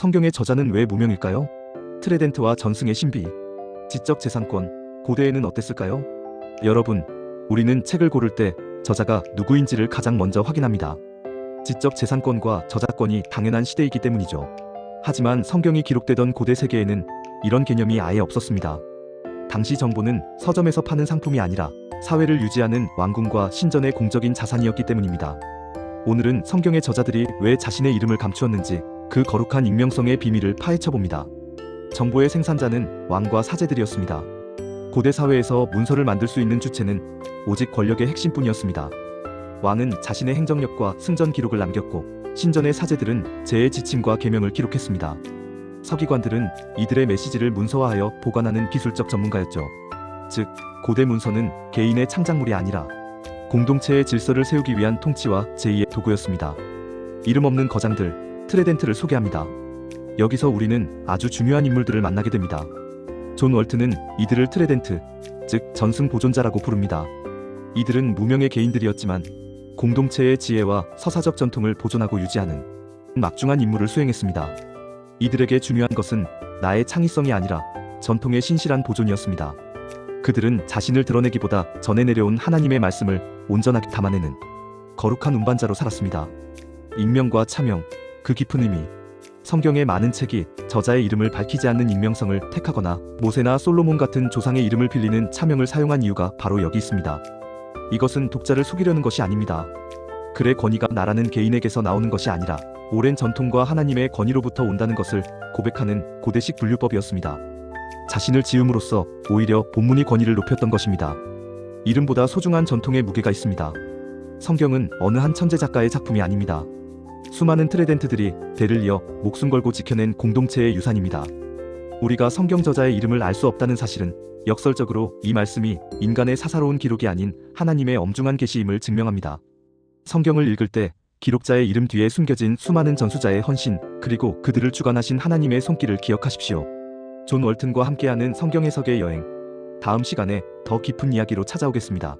성경의 저자는 왜 무명일까요? 트레덴트와 전승의 신비, 지적 재산권, 고대에는 어땠을까요? 여러분, 우리는 책을 고를 때 저자가 누구인지를 가장 먼저 확인합니다. 지적 재산권과 저작권이 당연한 시대이기 때문이죠. 하지만 성경이 기록되던 고대 세계에는 이런 개념이 아예 없었습니다. 당시 정보는 서점에서 파는 상품이 아니라 사회를 유지하는 왕궁과 신전의 공적인 자산이었기 때문입니다. 오늘은 성경의 저자들이 왜 자신의 이름을 감추었는지 그 거룩한 익명성의 비밀을 파헤쳐 봅니다. 정보의 생산자는 왕과 사제들이었습니다. 고대 사회에서 문서를 만들 수 있는 주체는 오직 권력의 핵심뿐이었습니다. 왕은 자신의 행정력과 승전 기록을 남겼고 신전의 사제들은 제의 지침과 계명을 기록했습니다. 서기관들은 이들의 메시지를 문서화하여 보관하는 기술적 전문가였죠. 즉, 고대 문서는 개인의 창작물이 아니라 공동체의 질서를 세우기 위한 통치와 제2의 도구였습니다. 이름 없는 거장들, 트레덴트를 소개합니다. 여기서 우리는 아주 중요한 인물들을 만나게 됩니다. 존 월트는 이들을 트레덴트, 즉 전승 보존자라고 부릅니다. 이들은 무명의 개인들이었지만 공동체의 지혜와 서사적 전통을 보존하고 유지하는 막중한 임무를 수행했습니다. 이들에게 중요한 것은 나의 창의성이 아니라 전통의 신실한 보존이었습니다. 그들은 자신을 드러내기보다 전해 내려온 하나님의 말씀을 온전하게 담아내는 거룩한 운반자로 살았습니다. 익명과 차명, 그 깊은 의미. 성경의 많은 책이 저자의 이름을 밝히지 않는 익명성을 택하거나 모세나 솔로몬 같은 조상의 이름을 빌리는 차명을 사용한 이유가 바로 여기 있습니다. 이것은 독자를 속이려는 것이 아닙니다. 글의 권위가 나라는 개인에게서 나오는 것이 아니라 오랜 전통과 하나님의 권위로부터 온다는 것을 고백하는 고대식 분류법이었습니다. 자신을 지음으로써 오히려 본문이 권위를 높였던 것입니다. 이름보다 소중한 전통의 무게가 있습니다. 성경은 어느 한 천재 작가의 작품이 아닙니다. 수많은 트레덴트들이 대를 이어 목숨 걸고 지켜낸 공동체의 유산입니다. 우리가 성경 저자의 이름을 알 수 없다는 사실은 역설적으로 이 말씀이 인간의 사사로운 기록이 아닌 하나님의 엄중한 계시임을 증명합니다. 성경을 읽을 때 기록자의 이름 뒤에 숨겨진 수많은 전수자의 헌신, 그리고 그들을 주관하신 하나님의 손길을 기억하십시오. 존 월튼과 함께하는 성경 해석의 여행. 다음 시간에 더 깊은 이야기로 찾아오겠습니다.